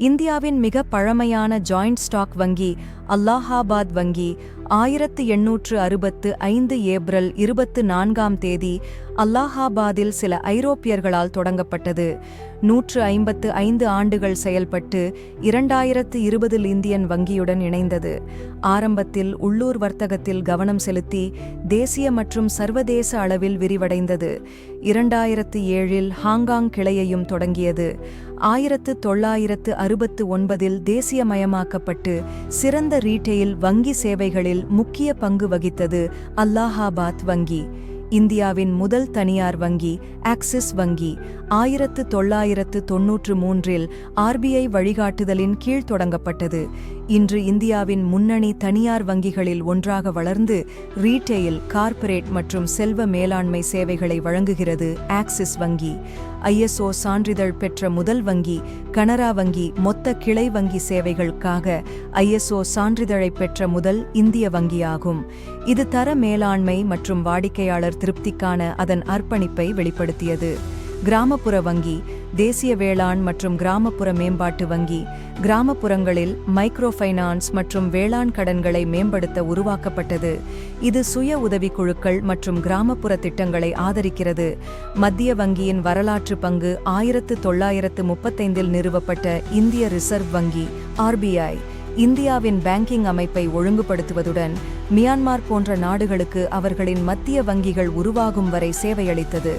இந்தியாவின் மிக பழமையான ஜாயிண்ட் ஸ்டாக் வங்கி அல்லாஹாபாத் வங்கி ஆயிரத்து எண்ணூற்று அறுபத்து ஐந்து ஏப்ரல் இருபத்து நான்காம் தேதி அல்லாஹாபாத்தில் சில ஐரோப்பியர்களால் தொடங்கப்பட்டது. நூற்று ஐம்பத்து ஐந்து ஆண்டுகள் செயல்பட்டு இரண்டாயிரத்து இருபதில் இந்தியன் வங்கியுடன் இணைந்தது. ஆரம்பத்தில் உள்ளூர் வர்த்தகத்தில் கவனம் செலுத்தி தேசிய மற்றும் சர்வதேச அளவில் விரிவடைந்தது. இரண்டாயிரத்து ஏழில் ஹாங்காங் கிளையையும் தொடங்கியது. ஆயிரத்து தொள்ளாயிரத்து அறுபத்து ஒன்பதில் தேசியமயமாக்கப்பட்டு சிறந்த ரீட்டெயில் வங்கி சேவைகளில் முக்கிய பங்கு வகித்தது அல்லாஹாபாத் வங்கி. இந்தியாவின் முதல் தனியார் வங்கி ஆக்சிஸ் வங்கி ஆயிரத்து தொள்ளாயிரத்து தொன்னூற்று மூன்றில் ஆர்பிஐ வழிகாட்டுதலின் கீழ் தொடங்கப்பட்டது. இன்று இந்தியாவின் முன்னணி தனியார் வங்கிகளில் ஒன்றாக வளர்ந்து ரீட்டெயில் கார்ப்பரேட் மற்றும் செல்வ மேலாண்மை சேவைகளை வழங்குகிறது ஆக்சிஸ் வங்கி. ஐஎஸ்ஓ சான்றிதழ் பெற்ற முதல் வங்கி கனரா வங்கி மொத்த கிளை வங்கி சேவைகளுக்காக ஐஎஸ்ஓ சான்றிதழை பெற்ற முதல் இந்திய வங்கியாகும். இது தர மேலாண்மை மற்றும் வாடிக்கையாளர் திருப்திக்கான அதன் அர்ப்பணிப்பை வெளிப்படுத்தியது. கிராமப்புற வங்கி தேசிய வேளாண் மற்றும் கிராமப்புற மேம்பாட்டு வங்கி கிராமப்புறங்களில் மைக்ரோ ஃபைனான்ஸ் மற்றும் வேளாண் கடன்களை மேம்படுத்த உருவாக்கப்பட்டது. இது சுய உதவிக்குழுக்கள் மற்றும் கிராமப்புற திட்டங்களை ஆதரிக்கிறது. மத்திய வங்கியின் வரலாற்று பங்கு ஆயிரத்து தொள்ளாயிரத்து முப்பத்தைந்தில் நிறுவப்பட்ட இந்திய ரிசர்வ் வங்கி ஆர்பிஐ இந்தியாவின் பேங்கிங் அமைப்பை ஒழுங்குபடுத்துவதுடன் மியான்மார் போன்ற நாடுகளுக்கு அவர்களின் மத்திய வங்கிகள் உருவாகும் வரை சேவையளித்தது.